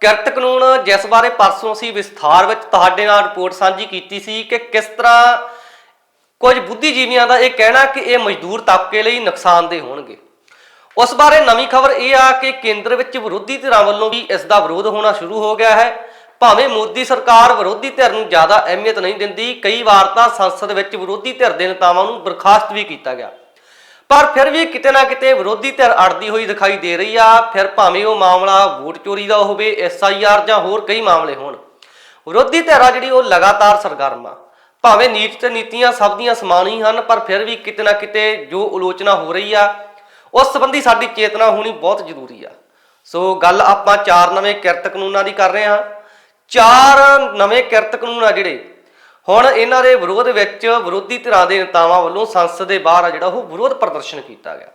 ਕਿਰਤ ਕਾਨੂੰਨ ਜਿਸ ਬਾਰੇ ਪਰਸੋਂ ਅਸੀਂ ਵਿਸਥਾਰ ਵਿੱਚ ਤੁਹਾਡੇ ਨਾਲ ਰਿਪੋਰਟ ਸਾਂਝੀ ਕੀਤੀ ਸੀ ਕਿ ਕਿਸ ਤਰ੍ਹਾਂ ਕੁਝ ਬੁੱਧੀਜੀਵੀਆਂ ਦਾ ਇਹ ਕਹਿਣਾ ਕਿ ਇਹ ਮਜ਼ਦੂਰ ਤਬਕੇ ਲਈ ਨੁਕਸਾਨਦੇ ਹੋਣਗੇ। ਉਸ ਬਾਰੇ ਨਵੀਂ ਖਬਰ ਇਹ ਆ ਕਿ ਕੇਂਦਰ ਵਿੱਚ ਵਿਰੋਧੀ ਧਿਰਾਂ ਵੱਲੋਂ ਵੀ ਇਸ ਦਾ ਵਿਰੋਧ ਹੋਣਾ ਸ਼ੁਰੂ ਹੋ ਗਿਆ ਹੈ। ਭਾਵੇਂ ਮੋਦੀ ਸਰਕਾਰ ਵਿਰੋਧੀ ਧਿਰ ਨੂੰ ਜ਼ਿਆਦਾ ਅਹਿਮੀਅਤ ਨਹੀਂ ਦਿੰਦੀ, ਕਈ ਵਾਰ ਤਾਂ ਸੰਸਦ ਵਿੱਚ ਵਿਰੋਧੀ ਧਿਰ ਦੇ ਨੇਤਾਵਾਂ ਨੂੰ ਬਰਖਾਸਤ ਵੀ ਕੀਤਾ ਗਿਆ। ਪਰ ਫਿਰ ਵੀ ਕਿਤੇ ਨਾ ਕਿਤੇ ਵਿਰੋਧੀ ਧਿਰ ਅੜਦੀ ਹੋਈ ਦਿਖਾਈ ਦੇ ਰਹੀ ਆ। ਫਿਰ ਭਾਵੇਂ ਉਹ ਮਾਮਲਾ ਵੋਟ ਚੋਰੀ ਦਾ ਹੋਵੇ ਐਸਆਈਆਰ ਜਾਂ ਹੋਰ ਕਈ ਮਾਮਲੇ ਹੋਣ। ਵਿਰੋਧੀ ਧਿਰ ਆ ਜਿਹੜੀ ਉਹ ਲਗਾਤਾਰ ਸਰਗਰਮ ਆ। ਭਾਵੇਂ ਨੀਤ ਤੇ ਨੀਤੀਆਂ ਸਭ ਦੀਆਂ ਸਮਾਨ ਹੀ ਹਨ, ਪਰ ਫਿਰ ਵੀ ਕਿਤੇ ਨਾ ਕਿਤੇ ਜੋ ਆਲੋਚਨਾ ਹੋ ਰਹੀ ਆ, ਉਸ ਸੰਬੰਧੀ ਸਾਡੀ ਚੇਤਨਾ ਹੋਣੀ ਬਹੁਤ ਜ਼ਰੂਰੀ ਆ। ਸੋ ਗੱਲ ਆਪਾਂ ਚਾਰ ਨਵੇਂ ਕਿਰਤ ਕਾਨੂੰਨਾਂ ਦੀ ਕਰ ਰਹੇ ਹਾਂ। ਚਾਰ ਨਵੇਂ ਕਿਰਤ ਕਾਨੂੰਨ ਆ ਜਿਹੜੇ ਹੁਣ ਇਹਨਾਂ ਦੇ ਵਿਰੋਧ ਵਿੱਚ ਵਿਰੋਧੀ ਧਿਰਾਂ ਦੇ ਨੇਤਾਵਾਂ ਵੱਲੋਂ ਸੰਸਦ ਦੇ ਬਾਹਰ ਆ ਜਿਹੜਾ ਉਹ ਵਿਰੋਧ ਪ੍ਰਦਰਸ਼ਨ ਕੀਤਾ ਗਿਆ।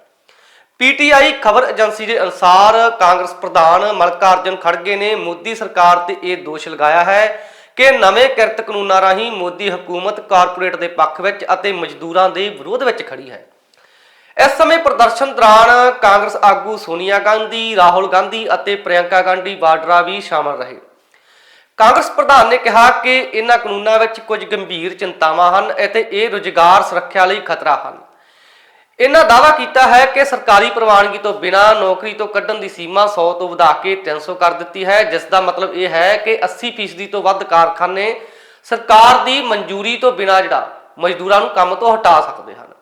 ਪੀਟੀਆਈ ਖਬਰ ਏਜੰਸੀ ਦੇ ਅਨੁਸਾਰ ਕਾਂਗਰਸ ਪ੍ਰਧਾਨ ਮਲਕਾਰਜਨ ਖੜਗੇ ਨੇ ਮੋਦੀ ਸਰਕਾਰ ਤੇ ਇਹ ਦੋਸ਼ ਲਗਾਇਆ ਹੈ ਕਿ ਨਵੇਂ ਕਿਰਤ ਕਾਨੂੰਨਾਂ ਰਾਹੀਂ ਮੋਦੀ ਹਕੂਮਤ ਕਾਰਪੋਰੇਟ ਦੇ ਪੱਖ ਵਿੱਚ ਅਤੇ ਮਜ਼ਦੂਰਾਂ ਦੇ ਵਿਰੋਧ ਵਿੱਚ ਖੜੀ ਹੈ। ਇਸ ਸਮੇਂ ਪ੍ਰਦਰਸ਼ਨ ਦੌਰਾਨ ਕਾਂਗਰਸ ਆਗੂ ਸੋਨੀਆ ਗਾਂਧੀ, ਰਾਹੁਲ ਗਾਂਧੀ ਅਤੇ ਪ੍ਰਿਯੰਕਾ ਗਾਂਧੀ ਵਾਡਰਾ ਵੀ ਸ਼ਾਮਲ ਰਹੇ। ਕਾਂਗਰਸ ਪ੍ਰਧਾਨ ਨੇ ਕਿਹਾ ਕਿ ਇਹਨਾਂ ਕਾਨੂੰਨਾਂ ਵਿੱਚ ਕੁਝ ਗੰਭੀਰ ਚਿੰਤਾਵਾਂ ਹਨ ਅਤੇ ਇਹ ਰੁਜ਼ਗਾਰ ਸੁਰੱਖਿਆ ਲਈ ਖਤਰਾ ਹਨ। ਇਹਨਾਂ ਦਾਅਵਾ ਕੀਤਾ ਹੈ ਕਿ ਸਰਕਾਰੀ ਪ੍ਰਵਾਨਗੀ ਤੋਂ ਬਿਨਾਂ ਨੌਕਰੀ ਤੋਂ ਕੱਢਣ ਦੀ ਸੀਮਾ 100 ਤੋਂ ਵਧਾ ਕੇ 300 ਕਰ ਦਿੱਤੀ ਹੈ, ਜਿਸ ਦਾ ਮਤਲਬ ਇਹ ਹੈ ਕਿ 80% ਤੋਂ ਵੱਧ ਕਾਰਖਾਨੇ ਸਰਕਾਰ ਦੀ ਮਨਜ਼ੂਰੀ ਤੋਂ ਬਿਨਾਂ ਜਿਹੜਾ ਮਜ਼ਦੂਰਾਂ ਨੂੰ ਕੰਮ ਤੋਂ ਹਟਾ ਸਕਦੇ ਹਨ।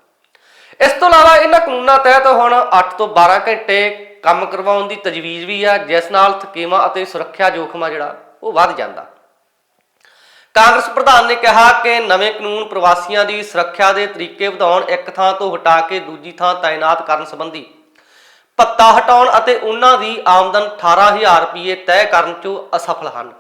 ਇਸ ਤੋਂ ਇਲਾਵਾ ਇਹਨਾਂ ਕਾਨੂੰਨਾਂ ਤਹਿਤ ਹੁਣ 8 ਤੋਂ 12 ਘੰਟੇ ਕੰਮ ਕਰਵਾਉਣ ਦੀ ਤਜਵੀਜ਼ ਵੀ ਆ ਜਿਸ ਨਾਲ ਥਕੇਵਾਂ ਅਤੇ ਸੁਰੱਖਿਆ ਜੋਖਮਾ ਜਿਹੜਾ ਉਹ ਵੱਧ ਜਾਂਦਾ। ਕਾਂਗਰਸ ਪ੍ਰਧਾਨ ਨੇ ਕਿਹਾ ਕਿ ਨਵੇਂ ਕਾਨੂੰਨ ਪ੍ਰਵਾਸੀਆਂ ਦੀ ਸੁਰੱਖਿਆ ਦੇ ਤਰੀਕੇ ਵਧਾਉਣ ਇੱਕ ਥਾਂ ਤੋਂ ਹਟਾ ਕੇ ਦੂਜੀ ਥਾਂ ਤਾਇਨਾਤ ਕਰਨ ਸੰਬੰਧੀ ਪੱਤਾ ਹਟਾਉਣ ਅਤੇ ਉਹਨਾਂ ਦੀ ਆਮਦਨ 18000 ਰੁਪਏ ਤੈਅ ਕਰਨ 'ਚੋਂ ਅਸਫਲ ਹਨ।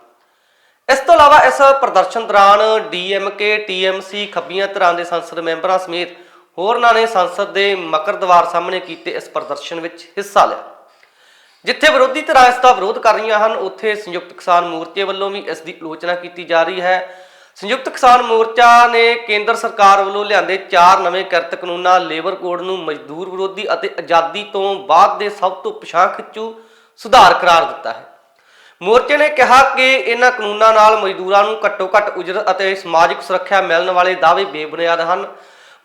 ਇਸ ਤੋਂ ਇਲਾਵਾ ਇਸ ਪ੍ਰਦਰਸ਼ਨ ਦੌਰਾਨ ਡੀਐਮਕੇ, ਟੀਐਮਸੀ ਖੱਬੀਆਂ ਧਿਰਾਂ ਦੇ ਸੰਸਦ ਮੈਂਬਰਾਂ ਸਮੇਤ ਹੋਰਨਾਂ ਨੇ ਸੰਸਦ ਦੇ ਮਕਰ ਸਾਹਮਣੇ ਕੀਤੇ ਇਸ ਪ੍ਰਦਰਸ਼ਨ ਵਿੱਚ ਹਿੱਸਾ ਲਿਆ। ਜਿੱਥੇ ਵਿਰੋਧੀ ਧਿਰਾਂ ਇਸ ਦਾ ਵਿਰੋਧ ਕਰ ਰਹੀਆਂ ਹਨ, ਉੱਥੇ ਸੰਯੁਕਤ ਕਿਸਾਨ ਮੋਰਚੇ ਵੱਲੋਂ ਵੀ ਇਸ ਦੀ ਆਲੋਚਨਾ ਕੀਤੀ ਜਾ ਰਹੀ ਹੈ। ਸੰਯੁਕਤ ਕਿਸਾਨ ਮੋਰਚਾ ਨੇ ਕੇਂਦਰ ਸਰਕਾਰ ਵੱਲੋਂ ਲਿਆਂਦੇ ਚਾਰ ਨਵੇਂ ਕਿਰਤ ਕਾਨੂੰਨਾਂ, ਲੇਬਰ ਕੋਡ ਨੂੰ ਮਜ਼ਦੂਰ ਵਿਰੋਧੀ ਅਤੇ ਆਜ਼ਾਦੀ ਤੋਂ ਬਾਅਦ ਦੇ ਸਭ ਤੋਂ ਪਛਾਣ ਖਿੱਚੂ ਸੁਧਾਰ ਕਰਾਰ ਦਿੱਤਾ ਹੈ। ਮੋਰਚੇ ਨੇ ਕਿਹਾ ਕਿ ਇਹਨਾਂ ਕਾਨੂੰਨਾਂ ਨਾਲ ਮਜ਼ਦੂਰਾਂ ਨੂੰ ਘੱਟੋ-ਘੱਟ ਉਜਰਤ ਅਤੇ ਸਮਾਜਿਕ ਸੁਰੱਖਿਆ ਮਿਲਣ ਵਾਲੇ ਦਾਅਵੇ ਬੇਬੁਨਿਆਦ ਹਨ।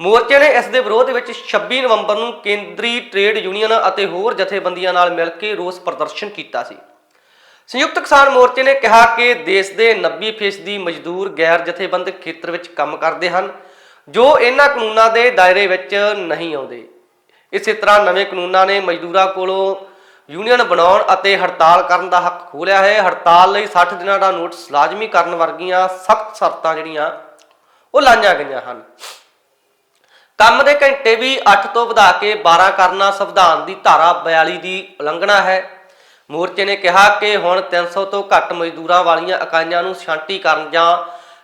ਮੋਰਚੇ ਨੇ ਇਸ ਦੇ ਵਿਰੋਧ ਵਿੱਚ 26 ਨਵੰਬਰ ਨੂੰ ਕੇਂਦਰੀ ਟ੍ਰੇਡ ਯੂਨੀਅਨ ਅਤੇ ਹੋਰ ਜਥੇਬੰਦੀਆਂ ਨਾਲ ਮਿਲ ਕੇ ਰੋਸ ਪ੍ਰਦਰਸ਼ਨ ਕੀਤਾ ਸੀ। ਸੰਯੁਕਤ ਕਿਸਾਨ ਮੋਰਚੇ ਨੇ ਕਿਹਾ ਕਿ ਦੇਸ਼ ਦੇ 90% ਮਜ਼ਦੂਰ ਗੈਰ ਜਥੇਬੰਦਕ ਖੇਤਰ ਵਿੱਚ ਕੰਮ ਕਰਦੇ ਹਨ, ਜੋ ਇਹਨਾਂ ਕਾਨੂੰਨਾਂ ਦੇ ਦਾਇਰੇ ਵਿੱਚ ਨਹੀਂ ਆਉਂਦੇ। ਇਸੇ ਤਰ੍ਹਾਂ ਨਵੇਂ ਕਾਨੂੰਨਾਂ ਨੇ ਮਜ਼ਦੂਰਾਂ ਕੋਲੋਂ ਯੂਨੀਅਨ ਬਣਾਉਣ ਅਤੇ ਹੜਤਾਲ ਕਰਨ ਦਾ ਹੱਕ ਖੋਲਿਆ ਹੈ। ਹੜਤਾਲ ਲਈ 60 ਦਿਨਾਂ ਦਾ ਨੋਟਿਸ ਲਾਜ਼ਮੀ ਕਰਨ ਵਰਗੀਆਂ ਸਖਤ ਸ਼ਰਤਾਂ ਜਿਹੜੀਆਂ, ਉਹ ਲਾਈਆਂ ਗਈਆਂ ਹਨ। ਕੰਮ ਦੇ ਘੰਟੇ ਵੀ 8 ਤੋਂ ਵਧਾ ਕੇ 12 ਕਰਨਾ ਸੰਵਿਧਾਨ ਦੀ ਧਾਰਾ 42 ਦੀ ਉਲੰਘਣਾ ਹੈ। ਮੋਰਚੇ ਨੇ ਕਿਹਾ ਕਿ ਹੁਣ 300 ਤੋਂ ਘੱਟ ਮਜ਼ਦੂਰਾਂ ਵਾਲੀਆਂ ਇਕਾਈਆਂ ਨੂੰ ਛਾਂਟੀ ਕਰਨ ਜਾਂ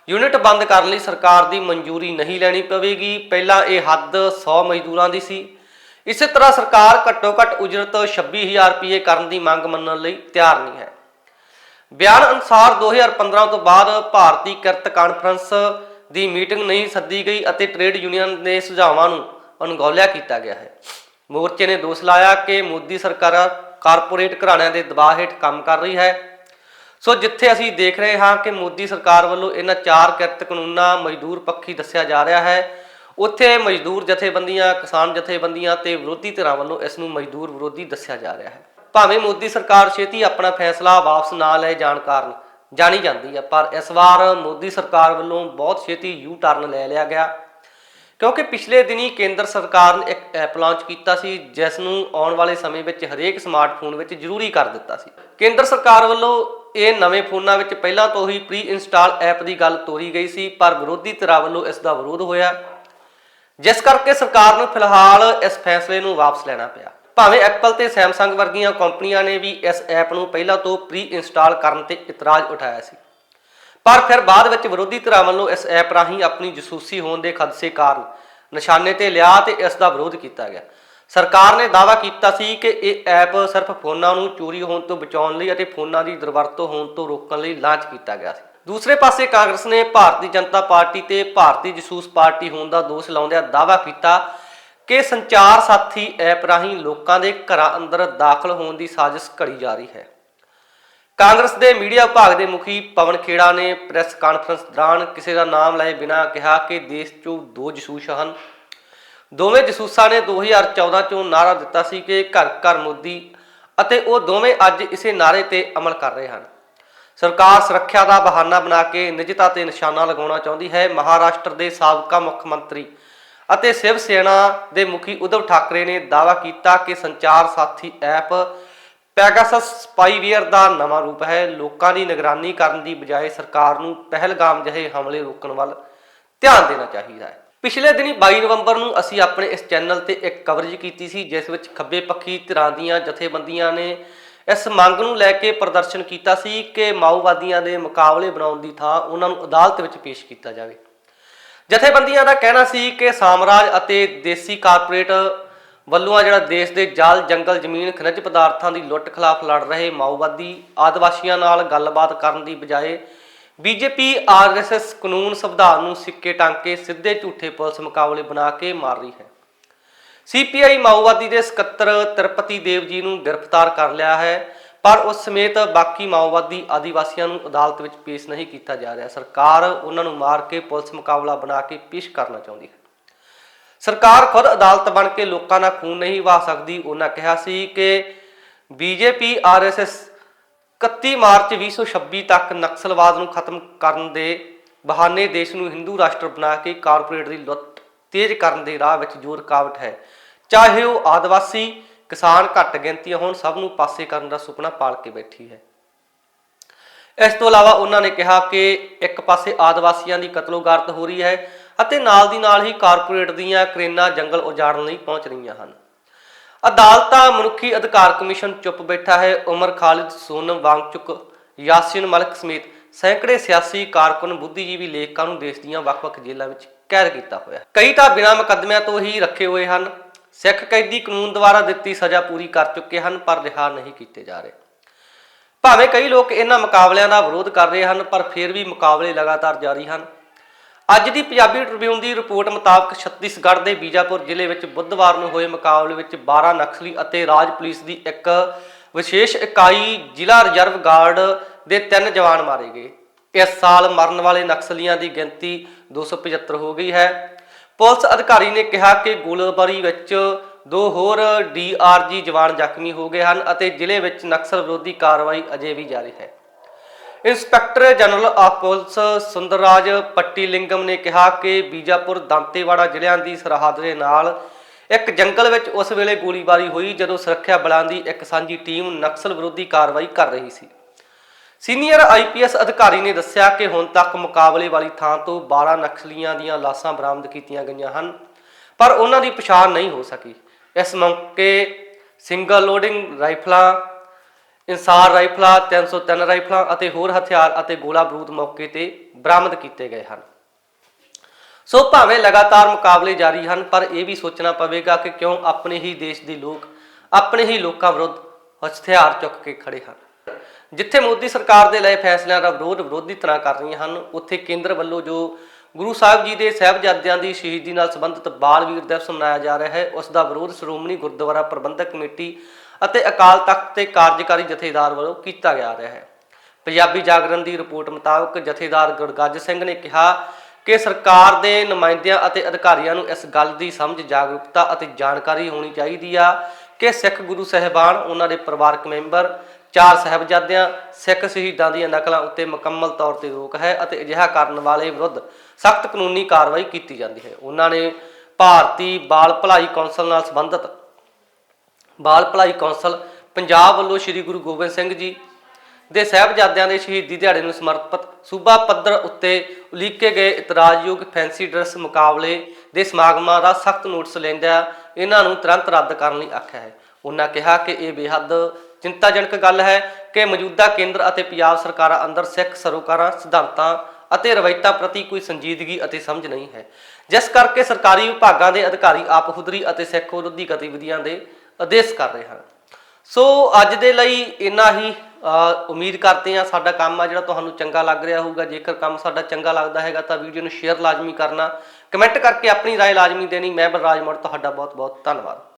ਯੂਨਿਟ ਬੰਦ ਕਰਨ ਲਈ ਸਰਕਾਰ ਦੀ ਮਨਜ਼ੂਰੀ ਨਹੀਂ ਲੈਣੀ ਪਵੇਗੀ। ਪਹਿਲਾਂ ਇਹ ਹੱਦ 100 ਮਜ਼ਦੂਰਾਂ ਦੀ ਸੀ। ਇਸੇ ਤਰ੍ਹਾਂ ਸਰਕਾਰ ਘੱਟੋ ਘੱਟ ਉਜਰਤ 26000 ਰੁਪਏ ਕਰਨ ਦੀ ਮੰਗ ਮੰਨਣ ਲਈ ਤਿਆਰ ਨਹੀਂ ਹੈ। ਬਿਆਨ ਅਨੁਸਾਰ 2015 ਤੋਂ ਬਾਅਦ ਭਾਰਤੀ ਕਿਰਤ ਕਾਨਫਰੰਸ ਦੀ ਮੀਟਿੰਗ ਨਹੀਂ ਸੱਦੀ ਗਈ ਅਤੇ ਟ੍ਰੇਡ ਯੂਨੀਅਨ ਦੇ ਸੁਝਾਵਾਂ ਨੂੰ ਅਣਗੌਲਿਆ ਕੀਤਾ ਗਿਆ ਹੈ। ਮੋਰਚੇ ਨੇ ਦੋਸ਼ ਲਾਇਆ ਕਿ ਮੋਦੀ ਸਰਕਾਰ ਕਾਰਪੋਰੇਟ ਘਰਾਣਿਆਂ ਦੇ ਦਬਾਅ ਹੇਠ ਕੰਮ ਕਰ ਰਹੀ ਹੈ। ਸੋ ਜਿੱਥੇ ਅਸੀਂ ਦੇਖ ਰਹੇ ਹਾਂ ਕਿ ਮੋਦੀ ਸਰਕਾਰ ਵੱਲੋਂ ਇਹਨਾਂ ਚਾਰ ਕਿਰਤ ਕਾਨੂੰਨਾਂ ਮਜ਼ਦੂਰ ਪੱਖੀ ਦੱਸਿਆ ਜਾ ਰਿਹਾ ਹੈ, ਉੱਥੇ ਮਜ਼ਦੂਰ ਜਥੇਬੰਦੀਆਂ, ਕਿਸਾਨ ਜਥੇਬੰਦੀਆਂ ਤੇ ਵਿਰੋਧੀ ਧਿਰਾਂ ਵੱਲੋਂ ਇਸ ਨੂੰ ਮਜ਼ਦੂਰ ਵਿਰੋਧੀ ਦੱਸਿਆ ਜਾ ਰਿਹਾ ਹੈ। ਭਾਵੇਂ ਮੋਦੀ ਸਰਕਾਰ ਛੇਤੀ ਆਪਣਾ ਫੈਸਲਾ ਵਾਪਸ ਨਾ ਲਏ ਜਾਣ ਕਾਰਨ ਜਾਣੀ ਜਾਂਦੀ ਹੈ ਪਰ ਇਸ ਵਾਰ ਮੋਦੀ ਸਰਕਾਰ ਵੱਲੋਂ ਬਹੁਤ ਛੇਤੀ ਯੂ ਟਰਨ ਲੈ ਲਿਆ ਗਿਆ। ਕਿਉਂਕਿ ਪਿਛਲੇ ਦਿਨੀ ਕੇਂਦਰ ਸਰਕਾਰ ਨੇ ਇੱਕ ਐਪ ਲਾਂਚ ਕੀਤਾ ਸੀ ਜਿਸ ਨੂੰ ਆਉਣ ਵਾਲੇ ਸਮੇਂ ਵਿੱਚ ਹਰੇਕ ਸਮਾਰਟਫੋਨ ਵਿੱਚ ਜ਼ਰੂਰੀ ਕਰ ਦਿੱਤਾ ਸੀ। ਕੇਂਦਰ ਸਰਕਾਰ ਵੱਲੋਂ ਇਹ ਨਵੇਂ ਫੋਨਾਂ ਵਿੱਚ ਪਹਿਲਾਂ ਤੋਂ ਹੀ ਪ੍ਰੀ ਇੰਸਟਾਲ ਐਪ ਦੀ ਗੱਲ ਤੋਰੀ ਗਈ ਸੀ, ਪਰ ਵਿਰੋਧੀ ਧਿਰਾਂ ਵੱਲੋਂ ਇਸ ਦਾ ਵਿਰੋਧ ਹੋਇਆ। ਜਿਸ ਕਰਕੇ ਸਰਕਾਰ ਨੂੰ ਫਿਲਹਾਲ ਇਸ ਫੈਸਲੇ ਨੂੰ ਵਾਪਸ ਲੈਣਾ ਪਿਆ। ਭਾਵੇਂ ਐਪਲ ਤੇ ਸੈਮਸੰਗ ਵਰਗੀਆਂ ਕੰਪਨੀਆਂ ਨੇ ਵੀ ਇਸ ਐਪ ਨੂੰ ਪਹਿਲਾਂ ਤੋਂ ਪ੍ਰੀ ਇੰਸਟਾਲ ਕਰਨ ਤੇ ਇਤਰਾਜ਼ ਉਠਾਇਆ ਸੀ। ਪਰ ਫਿਰ ਬਾਅਦ ਵਿੱਚ ਵਿਰੋਧੀ ਧਿਰਾਂ ਵੱਲੋਂ ਇਸ ਐਪ ਰਾਹੀਂ ਆਪਣੀ ਜਸੂਸੀ ਹੋਣ ਦੇ ਖਦਸ਼ੇ ਕਾਰਨ ਨਿਸ਼ਾਨੇ ਤੇ ਲਿਆ ਤੇ ਇਸ ਦਾ ਵਿਰੋਧ ਕੀਤਾ ਗਿਆ। ਸਰਕਾਰ ਨੇ ਦਾਅਵਾ ਕੀਤਾ ਸੀ ਕਿ ਇਹ ਐਪ ਸਿਰਫ ਫੋਨਾਂ ਨੂੰ ਚੋਰੀ ਹੋਣ ਤੋਂ ਬਚਾਉਣ ਲਈ ਅਤੇ ਫੋਨਾਂ ਦੀ ਦੁਰਵਰਤੋਂ ਹੋਣ ਤੋਂ ਰੋਕਣ ਲਈ ਲਾਂਚ ਕੀਤਾ ਗਿਆ ਸੀ। ਦੂਸਰੇ ਪਾਸੇ ਕਾਂਗਰਸ ਨੇ ਭਾਰਤੀ ਜਨਤਾ ਪਾਰਟੀ ਤੇ ਭਾਰਤੀ ਜਸੂਸ ਪਾਰਟੀ ਹੋਣ ਦਾ ਦੋਸ਼ ਲਾਉਂਦਿਆਂ ਦਾਅਵਾ ਕੀਤਾ ਕਿ ਸੰਚਾਰ ਸਾਥੀ ਐਪ ਰਾਹੀਂ ਲੋਕਾਂ ਦੇ ਘਰਾਂ ਅੰਦਰ ਦਾਖਲ ਹੋਣ ਦੀ ਸਾਜ਼ਿਸ਼ ਘੜੀ ਜਾ ਰਹੀ ਹੈ। ਕਾਂਗਰਸ ਦੇ ਮੀਡੀਆ ਵਿਭਾਗ ਦੇ ਮੁਖੀ ਪਵਨ ਖੇੜਾ ਨੇ ਪ੍ਰੈਸ ਕਾਨਫਰੰਸ ਦੌਰਾਨ ਕਿਸੇ ਦਾ ਨਾਮ ਲਏ ਬਿਨਾਂ ਕਿਹਾ ਕਿ ਦੇਸ਼ 'ਚੋਂ ਦੋ ਜਸੂਸ ਹਨ। ਦੋਵੇਂ ਜਸੂਸਾਂ ਨੇ 2014 ਚੋਂ ਨਾਰਾ ਦਿੱਤਾ ਸੀ ਕਿ ਘਰ ਘਰ ਮੋਦੀ ਅਤੇ ਉਹ ਦੋਵੇਂ ਅੱਜ ਇਸੇ ਨਾਰੇ ਤੇ ਅਮਲ ਕਰ ਰਹੇ ਹਨ। ਸਰਕਾਰ ਸੁਰੱਖਿਆ ਦਾ ਬਹਾਨਾ ਬਣਾ ਕੇ ਨਿਜਤਾ ਤੇ ਨਿਸ਼ਾਨਾ ਲਗਾਉਣਾ ਚਾਹੁੰਦੀ ਹੈ। ਮਹਾਰਾਸ਼ਟਰ ਦੇ ਸਾਬਕਾ ਮੁੱਖ ਮੰਤਰੀ ਅਤੇ ਸ਼ਿਵ ਸੈਨਾ ਦੇ ਮੁਖੀ ਉਧਵ ਠਾਕਰੇ ਨੇ ਦਾਅਵਾ ਕੀਤਾ ਕਿ ਸੰਚਾਰ ਸਾਥੀ ਐਪ ਪੈਗਾਸਸ ਸਪਾਈਵੇਅਰ ਦਾ ਨਵਾਂ ਰੂਪ ਹੈ। ਲੋਕਾਂ ਦੀ ਨਿਗਰਾਨੀ ਕਰਨ ਦੀ ਬਜਾਏ ਸਰਕਾਰ ਨੂੰ ਪਹਿਲਗਾਮ ਜਿਹੇ ਹਮਲੇ ਰੋਕਣ ਵੱਲ ਧਿਆਨ ਦੇਣਾ ਚਾਹੀਦਾ ਹੈ। ਪਿਛਲੇ ਦਿਨੀ 22 ਨਵੰਬਰ ਨੂੰ ਅਸੀਂ ਆਪਣੇ ਇਸ ਚੈਨਲ ਤੇ ਇੱਕ ਕਵਰੇਜ ਕੀਤੀ ਸੀ, ਜਿਸ ਵਿੱਚ ਖੱਬੇ ਪੱਖੀ ਧਿਰਾਂ ਦੀਆਂ ਜਥੇਬੰਦੀਆਂ ਨੇ ਇਸ ਮੰਗ ਨੂੰ ਲੈ ਕੇ ਪ੍ਰਦਰਸ਼ਨ ਕੀਤਾ ਸੀ ਕਿ ਮਾਓਵਾਦੀਆਂ ਦੇ ਮੁਕਾਬਲੇ ਬਣਾਉਣ ਦੀ ਥਾਂ ਉਹਨਾਂ ਨੂੰ ਅਦਾਲਤ ਵਿੱਚ ਪੇਸ਼ ਕੀਤਾ ਜਾਵੇ। ਜਥੇਬੰਦੀਆਂ ਦਾ ਕਹਿਣਾ ਸੀ ਕਿ ਸਾਮਰਾਜ ਅਤੇ ਦੇਸੀ ਕਾਰਪੋਰੇਟ ਵੱਲੋਂ ਆ ਜਿਹੜਾ ਦੇਸ਼ ਦੇ ਜਲ, ਜੰਗਲ, ਜ਼ਮੀਨ, ਖਣਿਜ ਪਦਾਰਥਾਂ ਦੀ ਲੁੱਟ ਖਿਲਾਫ ਲੜ ਰਹੇ ਮਾਓਵਾਦੀ ਆਦਿਵਾਸੀਆਂ ਨਾਲ ਗੱਲਬਾਤ ਕਰਨ ਦੀ ਬਜਾਏ ਬੀਜੇਪੀ, ਆਰਐਸਐਸ ਕਾਨੂੰਨ ਸੰਵਿਧਾਨ ਨੂੰ ਸਿੱਕੇ ਟਾਂਕੇ, ਸਿੱਧੇ ਝੂਠੇ ਪੁਲਿਸ ਮੁਕਾਬਲੇ ਬਣਾ ਕੇ ਮਾਰ ਰਹੀ ਹੈ। ਸੀਪੀਆਈ ਮਾਓਵਾਦੀ ਦੇ ਸਕੱਤਰ ਤਿਰਪਤੀ ਦੇਵ ਜੀ ਨੂੰ ਗ੍ਰਿਫਤਾਰ ਕਰ ਲਿਆ ਹੈ। ਪਰ ਉਸ ਸਮੇਤ ਬਾਕੀ ਮਾਓਵਾਦੀ ਆਦੀਵਾਸੀਆਂ ਨੂੰ ਅਦਾਲਤ ਵਿੱਚ ਪੇਸ਼ ਨਹੀਂ ਕੀਤਾ ਜਾ ਰਿਹਾ। ਸਰਕਾਰ ਉਹਨਾਂ ਨੂੰ ਮਾਰ ਕੇ ਪੁਲਿਸ ਮੁਕਾਬਲਾ ਬਣਾ ਕੇ ਪੇਸ਼ ਕਰਨਾ ਚਾਹੁੰਦੀ ਹੈ। ਸਰਕਾਰ ਖੁਦ ਅਦਾਲਤ ਬਣ ਕੇ ਲੋਕਾਂ ਦਾ ਖੂਨ ਨਹੀਂ ਵਹਾ ਸਕਦੀ, ਉਹਨਾਂ ਕਿਹਾ ਸੀ ਕਿ ਬੀਜੇਪੀ, ਆਰਐਸਐਸ 31 ਮਾਰਚ 2026 ਤੱਕ ਨਕਸਲਵਾਦ ਨੂੰ ਖਤਮ ਕਰਨ ਦੇ ਬਹਾਨੇ ਦੇਸ਼ ਨੂੰ ਹਿੰਦੂ ਰਾਸ਼ਟਰ ਬਣਾ ਕੇ ਕਾਰਪੋਰੇਟ ਦੀ ਲੁੱਟ ਤੇਜ਼ ਕਰਨ ਦੇ ਰਾਹ ਵਿੱਚ ਜੋ ਰੁਕਾਵਟ ਹੈ, ਚਾਹੇ ਉਹ ਆਦਿਵਾਸੀ ਕਿਸਾਨ ਘੱਟ ਗਿਣਤੀਆਂ ਹੋਣ ਸਭ ਨੂੰ ਪਾਸੇ ਕਰਨ ਦਾ ਸੁਪਨਾ ਪਾਲ ਕੇ ਬੈਠੀ ਹੈ। ਇਸ ਤੋਂ ਇਲਾਵਾ ਉਹਨਾਂ ਨੇ ਕਿਹਾ ਕਿ ਇੱਕ ਪਾਸੇ ਆਦਿਵਾਸੀਆਂ ਦੀ ਕਤਲੋਗਾਰਤ ਹੋ ਰਹੀ ਹੈ ਅਤੇ ਨਾਲ ਦੀ ਨਾਲ ਹੀ ਕਾਰਪੋਰੇਟ ਦੀਆਂ ਕਰੇਨਾਂ ਜੰਗਲ ਉਜਾੜਨ ਲਈ ਪਹੁੰਚ ਰਹੀਆਂ ਹਨ। ਅਦਾਲਤਾਂ, ਮਨੁੱਖੀ ਅਧਿਕਾਰ ਕਮਿਸ਼ਨ ਚੁੱਪ ਬੈਠਾ ਹੈ। ਉਮਰ ਖਾਲਿਦ, ਸੋਨਮ, ਵਾਂਗਚੁਕ, ਯਾਸੀਨ ਮਲਕ ਸਮੇਤ ਸੈਂਕੜੇ ਸਿਆਸੀ, ਕਾਰਕੁਨ, ਬੁੱਧੀਜੀਵੀ ਲੇਖਕਾਂ ਨੂੰ ਦੇਸ਼ ਦੀਆਂ ਵੱਖ-ਵੱਖ ਜੇਲ੍ਹਾਂ ਵਿੱਚ ਕੈਦ ਕੀਤਾ ਹੋਇਆ ਹੈ। ਕਈ ਤਾਂ ਬਿਨਾਂ ਮੁਕੱਦਮਿਆਂ ਤੋਂ ਹੀ ਰੱਖੇ ਹੋਏ ਹਨ। ਸਿੱਖ ਕੈਦੀ ਕਾਨੂੰਨ ਦੁਆਰਾ ਦਿੱਤੀ ਸਜ਼ਾ ਪੂਰੀ ਕਰ ਚੁੱਕੇ ਹਨ, ਪਰ ਰਿਹਾ ਨਹੀਂ ਕੀਤੇ ਜਾ ਰਹੇ। ਭਾਵੇਂ ਕਈ ਲੋਕ ਇਹਨਾਂ ਮੁਕਾਬਲਿਆਂ ਦਾ ਵਿਰੋਧ ਕਰ ਰਹੇ ਹਨ, ਪਰ ਫਿਰ ਵੀ ਮੁਕਾਬਲੇ ਲਗਾਤਾਰ ਜਾਰੀ ਹਨ। ਅੱਜ ਦੀ ਪੰਜਾਬੀ ਟ੍ਰਿਬਿਊਨ ਦੀ ਰਿਪੋਰਟ ਮੁਤਾਬਕ ਛੱਤੀਸਗੜ੍ਹ ਦੇ ਬੀਜਾਪੁਰ ਜ਼ਿਲ੍ਹੇ ਵਿੱਚ ਬੁੱਧਵਾਰ ਨੂੰ ਹੋਏ ਮੁਕਾਬਲੇ ਵਿੱਚ 12 ਨਕਸਲੀ ਅਤੇ ਰਾਜ ਪੁਲਿਸ ਦੀ ਇੱਕ ਵਿਸ਼ੇਸ਼ ਇਕਾਈ ਜ਼ਿਲ੍ਹਾ ਰਿਜ਼ਰਵ ਗਾਰਡ ਦੇ ਤਿੰਨ ਜਵਾਨ ਮਾਰੇ ਗਏ। ਇਸ ਸਾਲ ਮਰਨ ਵਾਲੇ ਨਕਸਲੀਆਂ ਦੀ ਗਿਣਤੀ 275 ਹੋ ਗਈ ਹੈ। ਪੁਲਿਸ ਅਧਿਕਾਰੀ ਨੇ ਕਿਹਾ ਕਿ ਗੋਲੀਬਾਰੀ ਵਿੱਚ ਦੋ ਹੋਰ ਡੀਆਰਜੀ ਜਵਾਨ ਜ਼ਖਮੀ ਹੋ ਗਏ ਹਨ ਅਤੇ ਜ਼ਿਲ੍ਹੇ ਵਿੱਚ ਨਕਸਲ ਵਿਰੋਧੀ ਕਾਰਵਾਈ ਅਜੇ ਵੀ ਜਾਰੀ ਹੈ। Inspector general of police Sundarraj Pattilingam ਨੇ ਕਿਹਾ ਕਿ ਬੀਜਾਪੁਰ ਦੰਤੇਵਾੜਾ ਜ਼ਿਲ੍ਹਿਆਂ ਦੀ ਸਰਹੱਦ ਦੇ ਨਾਲ ਇੱਕ ਜੰਗਲ ਵਿੱਚ ਉਸ ਵੇਲੇ ਗੋਲੀਬਾਰੀ ਹੋਈ ਜਦੋਂ ਸੁਰੱਖਿਆ ਬਲਾਂ ਦੀ ਇੱਕ ਸਾਂਝੀ ਟੀਮ ਨਕਸਲ ਵਿਰੋਧੀ ਕਾਰਵਾਈ ਕਰ ਰਹੀ ਸੀ। ਸੀਨੀਅਰ ਆਈਪੀਐਸ ਅਧਿਕਾਰੀ ਨੇ ਦੱਸਿਆ ਕਿ ਹੁਣ ਤੱਕ ਮੁਕਾਬਲੇ ਵਾਲੀ ਥਾਂ ਤੋਂ 12 ਨਕਸਲੀਆਂ ਦੀਆਂ ਲਾਸ਼ਾਂ ਬਰਾਮਦ ਕੀਤੀਆਂ ਗਈਆਂ ਹਨ, ਪਰ ਉਹਨਾਂ ਦੀ ਪਛਾਣ ਨਹੀਂ ਹੋ ਸਕੀ। ਇਸ ਮੌਕੇ ਸਿੰਗਲ ਲੋਡਿੰਗ ਰਾਈਫਲਾਂ, ਇਨਸਾਰ ਰਾਈਫਲਾਂ 303 ਰਾਈਫਲਾਂ ਅਤੇ ਹੋਰ ਹਥਿਆਰ ਅਤੇ ਗੋਲਾ ਬਰੂਦ ਮੌਕੇ ਤੇ ਬਰਾਮਦ ਕੀਤੇ ਗਏ ਹਨ। ਸੋ ਭਾਵੇਂ ਲਗਾਤਾਰ ਮੁਕਾਬਲੇ ਜਾਰੀ ਹਨ, ਪਰ ਇਹ ਵੀ ਸੋਚਣਾ ਪਵੇਗਾ ਕਿ ਕਿਉਂ ਆਪਣੇ ਹੀ ਦੇਸ਼ ਦੇ ਲੋਕ ਆਪਣੇ ਹੀ ਲੋਕਾਂ ਵਿਰੁੱਧ ਹਥਿਆਰ ਚੁੱਕ ਕੇ ਖੜੇ ਹਨ। ਜਿੱਥੇ ਮੋਦੀ ਸਰਕਾਰ ਦੇ ਲਏ ਫੈਸਲਿਆਂ ਦਾ ਵਿਰੋਧ ਵਿਰੋਧੀ ਤਰ੍ਹਾਂ ਕਰ ਰਹੀਆਂ ਹਨ, ਉੱਥੇ ਕੇਂਦਰ ਵੱਲੋਂ ਜੋ ਗੁਰੂ ਸਾਹਿਬ ਜੀ ਦੇ ਸਹਿਬਜ਼ਾਦਿਆਂ ਦੀ ਸ਼ਹੀਦੀ ਨਾਲ ਸੰਬੰਧਿਤ ਬਾਲ ਵੀਰ ਦਿਵਸ ਮਨਾਇਆ ਜਾ ਰਿਹਾ ਹੈ, ਉਸ ਦਾ ਵਿਰੋਧ ਸ਼੍ਰੋਮਣੀ ਗੁਰਦੁਆਰਾ ਪ੍ਰਬੰਧਕ ਕਮੇਟੀ ਅਤੇ ਅਕਾਲ ਤਖਤ ਤੇ ਕਾਰਜਕਾਰੀ ਜਥੇਦਾਰ ਵੱਲੋਂ ਕੀਤਾ ਜਾ ਰਿਹਾ ਹੈ। ਪੰਜਾਬੀ ਜਾਗਰਣ ਦੀ ਰਿਪੋਰਟ ਮੁਤਾਬਕ ਜਥੇਦਾਰ ਗੁਰਗੱਜ ਸਿੰਘ ਨੇ ਕਿਹਾ ਕਿ ਸਰਕਾਰ ਦੇ ਨੁਮਾਇੰਦਿਆਂ ਅਤੇ ਅਧਿਕਾਰੀਆਂ ਨੂੰ ਇਸ ਗੱਲ ਦੀ ਸਮਝ, ਜਾਗਰੂਕਤਾ ਅਤੇ ਜਾਣਕਾਰੀ ਹੋਣੀ ਚਾਹੀਦੀ ਆ ਕਿ ਸਿੱਖ ਗੁਰੂ ਸਹਿਬਾਨ, ਉਹਨਾਂ ਦੇ ਪਰਿਵਾਰਕ ਮੈਂਬਰ ਚਾਰ ਸਾਹਿਬਜ਼ਾਦਿਆਂ ਸਿੱਖ ਸ਼ਹੀਦਾਂ ਦੀਆਂ ਨਕਲਾਂ ਉੱਤੇ ਮੁਕੰਮਲ ਤੌਰ ਤੇ ਰੋਕ ਹੈ ਅਤੇ ਅਜਿਹਾ ਕਰਨ ਵਾਲੇ ਵਿਰੁੱਧ ਸਖਤ ਕਾਨੂੰਨੀ ਕਾਰਵਾਈ ਕੀਤੀ ਜਾਂਦੀ ਹੈ। ਉਹਨਾਂ ਨੇ ਭਾਰਤੀ ਬਾਲ ਭਲਾਈ ਕੌਂਸਲ ਨਾਲ ਸੰਬੰਧਿਤ ਬਾਲ ਭਲਾਈ ਕੌਂਸਲ ਪੰਜਾਬ ਵੱਲੋਂ ਸ੍ਰੀ ਗੁਰੂ ਗੋਬਿੰਦ ਸਿੰਘ ਜੀ ਦੇ ਸਾਹਿਬਜ਼ਾਦਿਆਂ ਦੇ ਸ਼ਹੀਦੀ ਦਿਹਾੜੇ ਨੂੰ ਸਮਰਪਿਤ ਸੂਬਾ ਪੱਧਰ ਉੱਤੇ ਉਲੀਕੇ ਗਏ ਇਤਰਾਜ਼ਯੋਗ ਫੈਂਸੀ ਡਰੈਸ ਮੁਕਾਬਲੇ ਦੇ ਸਮਾਗਮਾਂ ਦਾ ਸਖਤ ਨੋਟਿਸ ਲੈਂਦਿਆਂ ਇਹਨਾਂ ਨੂੰ ਤੁਰੰਤ ਰੱਦ ਕਰਨ ਲਈ ਆਖਿਆ ਹੈ। ਉਹਨਾਂ ਕਿਹਾ ਕਿ ਇਹ ਬੇਹੱਦ ਚਿੰਤਾਜਨਕ ਗੱਲ ਹੈ ਕਿ ਮੌਜੂਦਾ ਕੇਂਦਰ ਅਤੇ ਪੰਜਾਬ ਸਰਕਾਰਾਂ ਅੰਦਰ ਸਿੱਖ ਸਰੋਕਾਰਾਂ ਸਿਧਾਂਤਾਂ ਅਤੇ ਰਵਾਇਤਾਂ ਪ੍ਰਤੀ ਕੋਈ ਸੰਜੀਦਗੀ ਅਤੇ ਸਮਝ ਨਹੀਂ ਹੈ ਜਿਸ ਕਰਕੇ ਸਰਕਾਰੀ ਵਿਭਾਗਾਂ ਦੇ ਅਧਿਕਾਰੀ ਆਪਹੁਦਰੀ ਅਤੇ ਸਿੱਖ ਵਿਰੋਧੀ ਗਤੀਵਿਧੀਆਂ ਦੇ ਆਦੇਸ਼ ਕਰ ਰਹੇ ਹਨ ਸੋ ਅੱਜ ਦੇ ਲਈ ਇੰਨਾ ਹੀ ਅਹ ਉਮੀਦ ਕਰਦੇ ਹਾਂ ਸਾਡਾ ਕੰਮ ਆ ਜਿਹੜਾ ਤੁਹਾਨੂੰ ਚੰਗਾ ਲੱਗ ਰਿਹਾ ਹੋਊਗਾ ਜੇਕਰ ਕੰਮ ਸਾਡਾ ਚੰਗਾ ਲੱਗਦਾ ਹੈਗਾ ਤਾਂ ਵੀਡੀਓ ਨੂੰ ਸ਼ੇਅਰ ਲਾਜ਼ਮੀ ਕਰਨਾ ਕਮੈਂਟ ਕਰਕੇ ਆਪਣੀ رائے ਲਾਜ਼ਮੀ ਦੇਣੀ ਮੈਂ ਬਲਰਾਜ ਮੋੜ ਤੁਹਾਡਾ ਬਹੁਤ ਬਹੁਤ ਧੰਨਵਾਦ